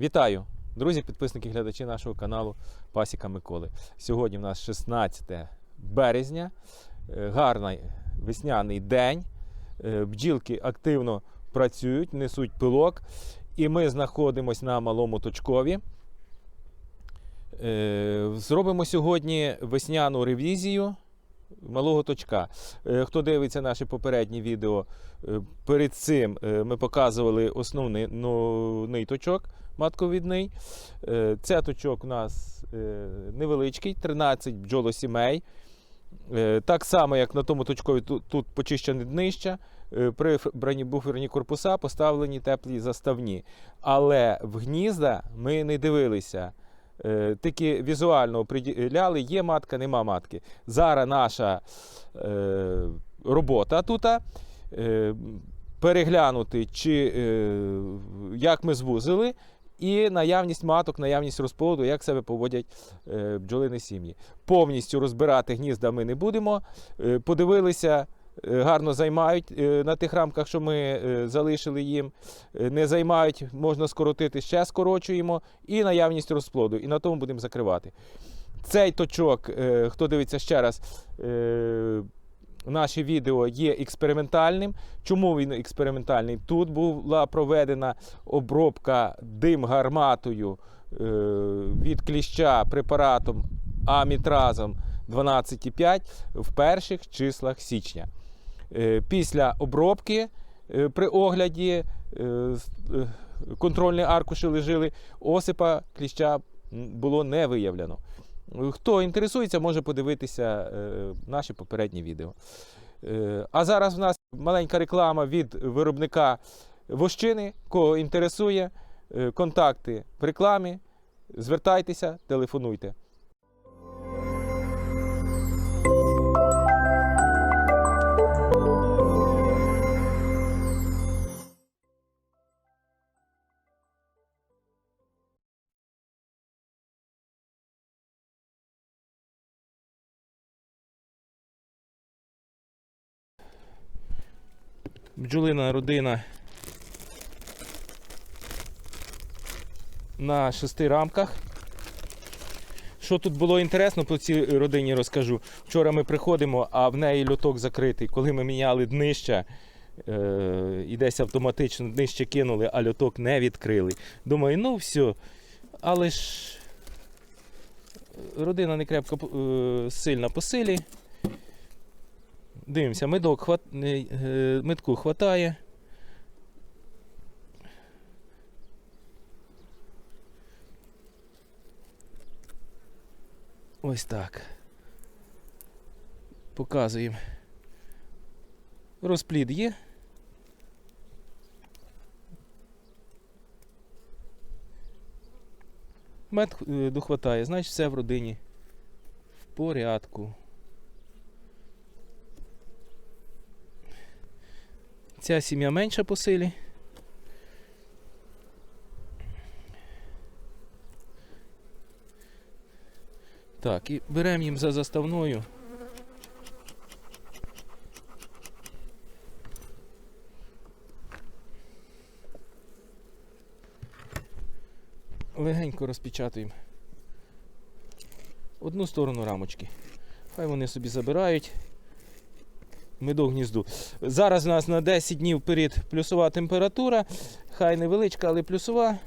Вітаю, друзі, підписники, глядачі нашого каналу Пасіка Миколи. Сьогодні в нас 16 березня, е, гарний весняний день. Е, Бджілки активно працюють, несуть пилок. І ми знаходимося на малому точкові. Е, Зробимо сьогодні весняну ревізію малого точка. Е, Хто дивиться наше попереднє відео, е, перед цим е, ми показували основний точок матковідний. Це точок у нас невеличкий, 13 бджолосімей. Так само, як на тому точкові, тут, почищене днище. Е, Прибрані буферні корпуса поставлені теплі заставні. Але в гнізда ми не дивилися. Е, Тільки візуально оприділяли, є матка, нема матки. Зараз наша е, робота тут е, переглянути, чи, як ми звузили, і наявність маток, наявність розплоду, як себе поводять бджолини сім'ї. Повністю розбирати гнізда ми не будемо. Подивилися, гарно займають е, на тих рамках, що ми е, залишили їм. Е, Не займають, можна скоротити, ще скорочуємо, і наявність розплоду. І на тому будемо закривати. Цей точок, е, хто дивиться ще раз, е, наше відео є експериментальним. Чому він експериментальний? Тут була проведена обробка дим гарматою е, від кліща препаратом амітразом 12,5 в перших числах січня. Е, Після обробки е, при огляді е, контрольні аркуші лежали, осипа кліща було не виявлено. Хто інтересується, може подивитися наші попередні відео. А зараз в нас маленька реклама від виробника вощини. Кого інтересує, контакти в рекламі. Звертайтеся, телефонуйте. Бджолина родина на шести рамках. Що тут було інтересно по цій родині розкажу. Вчора ми приходимо, а в неї льоток закритий. Коли ми міняли днище, е, і десь автоматично днище кинули, а льоток не відкрили. Думаю, ну все. Але ж родина не крепко е, сильна по силі. Дивимося, медок хват... е, е, хватає. Ось так. Показуємо. Розплід є. Мед е, дохватає, значить все в родині в порядку. Ця сім'я менша по силі. Так, і беремо їм за заставною. Легенько розпечатуємо одну сторону рамочки. Хай вони собі забирають медок гнізду. Зараз у нас на 10 днів вперед плюсова температура, хай невеличка, але плюсова.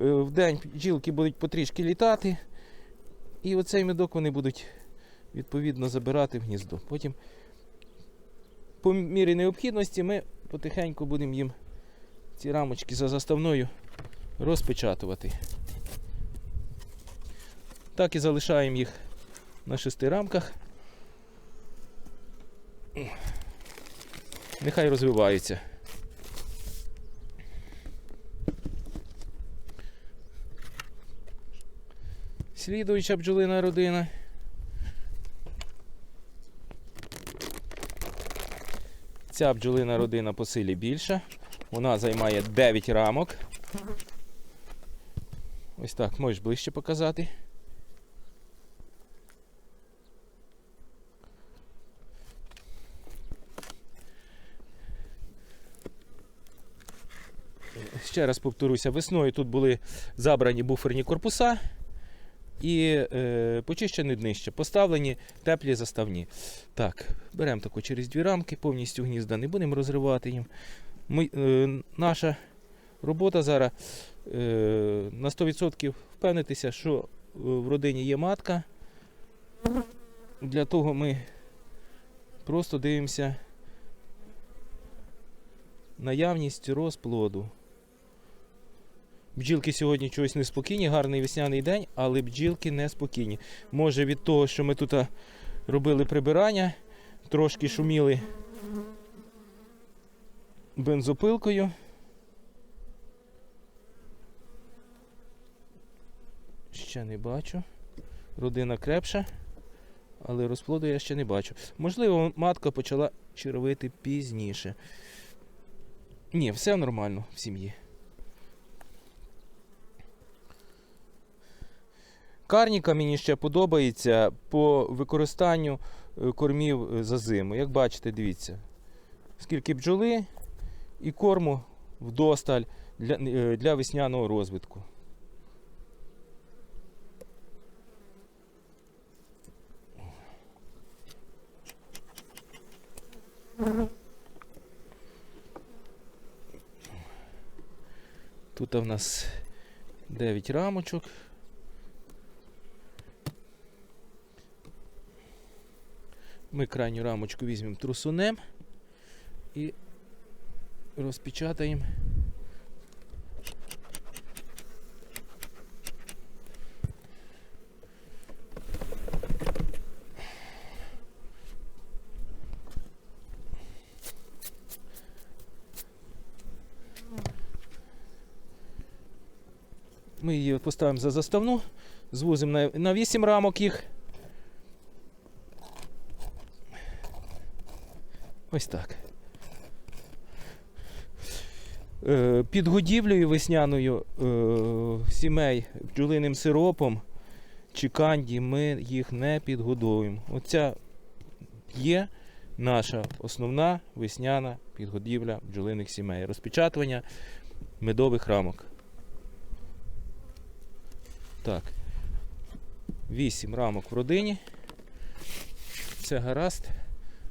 Е, В день бджілки будуть потрішки літати. І оцей медок вони будуть відповідно забирати в гніздо. Потім, по мірі необхідності, ми потихеньку будемо їм ці рамочки за заставною розпечатувати. Так і залишаємо їх на шести рамках. Нехай розвиваються. Слідуюча бджолина родина. Ця бджолина родина по силі більша. Вона займає 9 рамок. Ось так, можеш ближче показати. Ще раз повторюся, весною тут були забрані буферні корпуса і е, почищені днище, поставлені теплі заставні. Так, беремо тако через дві рамки, повністю гнізда не будемо розривати їм. Ми, е, наша робота зараз е, на 100% впевнитися, що е, в родині є матка. Для того ми просто дивимося наявність розплоду. Бджілки сьогодні чогось неспокійні, гарний весняний день, але бджілки неспокійні. Може від того, що ми тут робили прибирання, трошки шуміли бензопилкою. Ще не бачу. Родина крепша, але розплоду я ще не бачу. Можливо, матка почала червити пізніше. Ні, все нормально в сім'ї. Карніка мені ще подобається по використанню е, кормів е, за зиму. Як бачите, дивіться, скільки бджоли і корму вдосталь для, е, для весняного розвитку. Тут у нас 9 рамочок. Ми крайню рамочку візьмемо трусунем і розпечатаємо. Ми її поставимо за заставну, звузимо на, на 8 рамок їх. Ось так. Е, Під годівлею весняною е, сімей бджолиним сиропом чи канді ми їх не підгодовуємо. Оця є наша основна весняна підгодівля бджолиних сімей. Розпечатування медових рамок. Так. 8 рамок в родині. Це гаразд.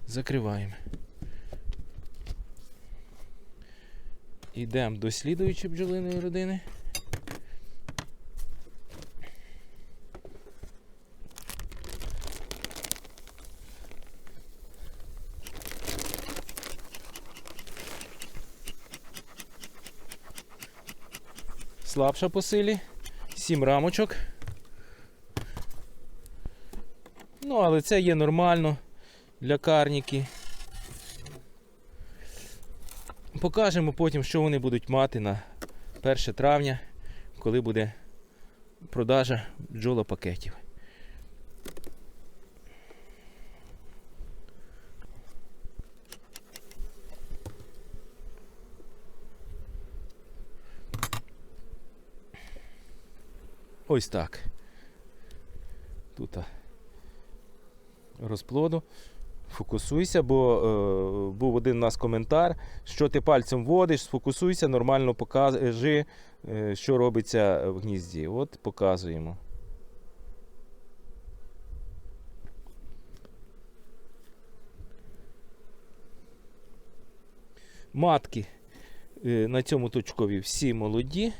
Закриваємо. Йдемо до слідуючої бджолиної родини. Слабша по силі. Сім рамочок. Ну, але це є нормально для карніки. Покажемо потім, що вони будуть мати на 1 травня, коли буде продажа бджолопакетів. Ось так. Тут розплоду. Фокусуйся, бо е, був один у нас коментар, що ти пальцем водиш, сфокусуйся, нормально покажи, е, що робиться в гнізді. От показуємо. Матки е, на цьому точкові всі молоді.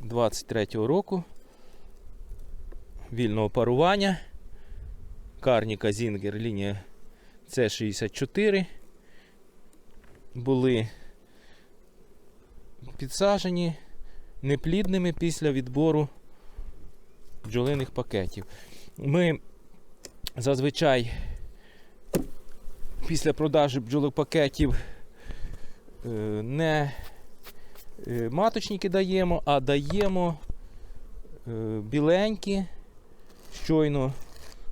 Двадцять третього року вільного парування. Карніка Зінгер лінія С64 були підсажені неплідними після відбору бджолиних пакетів. Ми зазвичай після продажу бджолопакетів е, не е, маточники даємо, а даємо е, біленькі щойно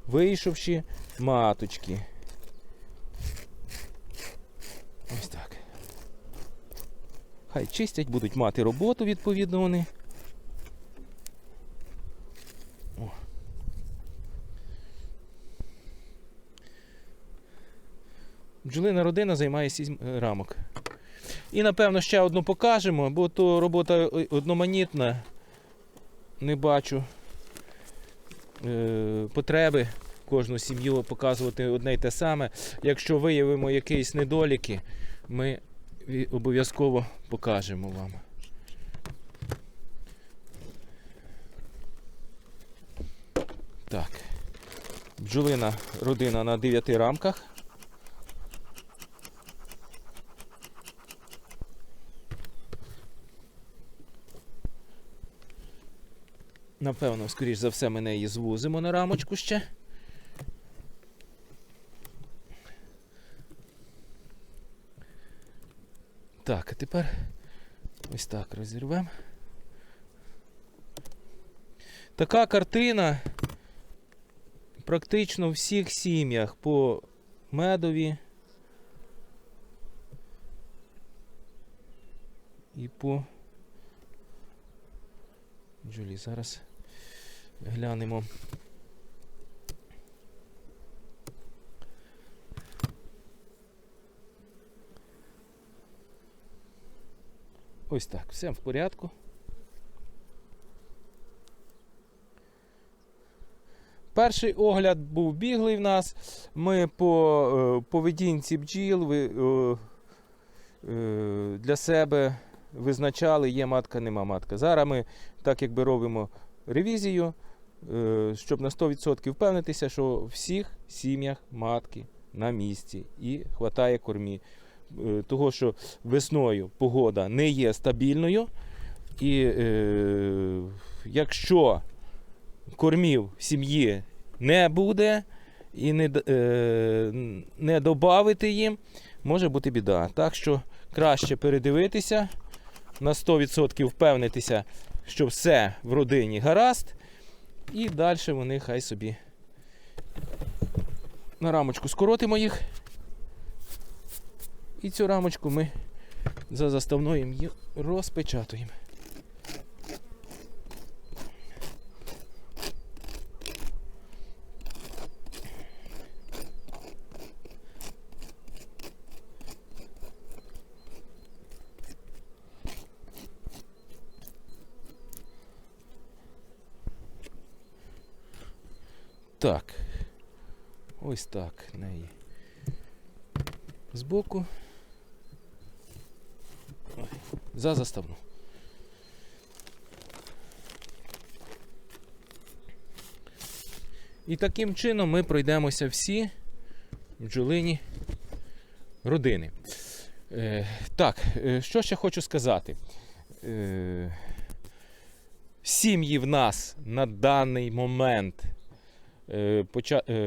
вийшовши маточки. Ось так. Хай чистять, будуть мати роботу, відповідно вони. О. Бджолина родина займає 7 рамок. І напевно ще одну покажемо, бо то робота одноманітна. Не бачу е, потреби кожну сім'ю показувати одне й те саме. Якщо виявимо якісь недоліки, ми обов'язково покажемо вам. Так. Бджолина родина на 9 рамках. Напевно, скоріш за все, ми неї звузимо на рамочку ще. Так, а тепер ось так розірвемо. Така картина практично в всіх сім'ях по медові і по Джулі. Зараз глянемо. Ось так, все в порядку. Перший огляд був біглий в нас. Ми по е, поведінці бджіл е, е, для себе визначали, є матка, нема матка. Зараз ми так якби робимо ревізію, е, щоб на 100% впевнитися, що в всіх сім'ях матки на місці і хватає кормі. Е, Того, що весною погода не є стабільною, і е, якщо кормів сім'ї не буде і не, е, не додати їм, може бути біда. Так що краще передивитися, на 100% впевнитися, що все в родині гаразд, і далі вони хай собі на рамочку скоротимо їх. І цю рамочку ми за заставною її розпечатуємо. Так. Ось так неї. Збоку. За заставну. І таким чином ми пройдемося всі бджолині родини. Е, так, е, що ще хочу сказати. Е, сім'ї в нас на даний момент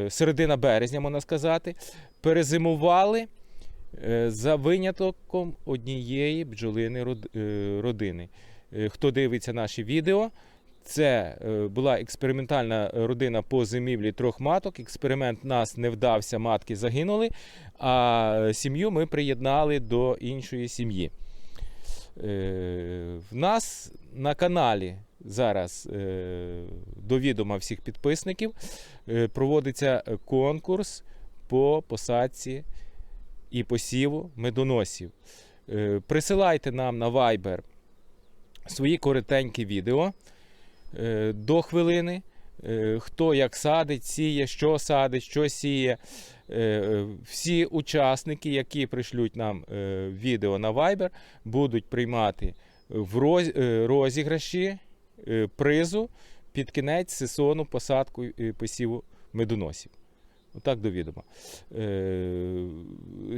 середина березня, можна сказати, перезимували е, за винятком однієї бджолини е, родини. Е, Хто дивиться наші відео, це е, була експериментальна родина по зимівлі трьох маток. Експеримент нас не вдався, матки загинули, а сім'ю ми приєднали до іншої сім'ї. Е, В нас на каналі зараз е, до відома всіх підписників е, проводиться конкурс по посадці і посіву медоносів. Е, Присилайте нам на Viber свої коротенькі відео до хвилини. Хто як садить, сіє, що садить, що сіє. Всі учасники, які пришлють нам відео на Viber, будуть приймати в розіграші призу під кінець сезону посадку і посіву медоносів. Отак до відома. Е,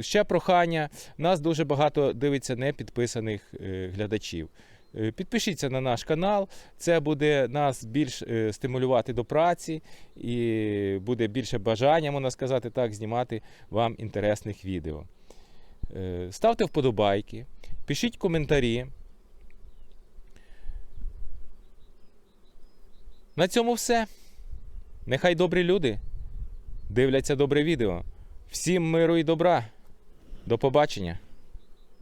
ще прохання. Нас дуже багато дивиться непідписаних е, глядачів. Е, Підпишіться на наш канал, це буде нас більш е, стимулювати до праці і буде більше бажання, можна сказати так, знімати вам інтересних відео. Е, Ставте вподобайки, пишіть коментарі. На цьому все. Нехай добрі люди дивляться добре відео. Всім миру і добра. До побачення!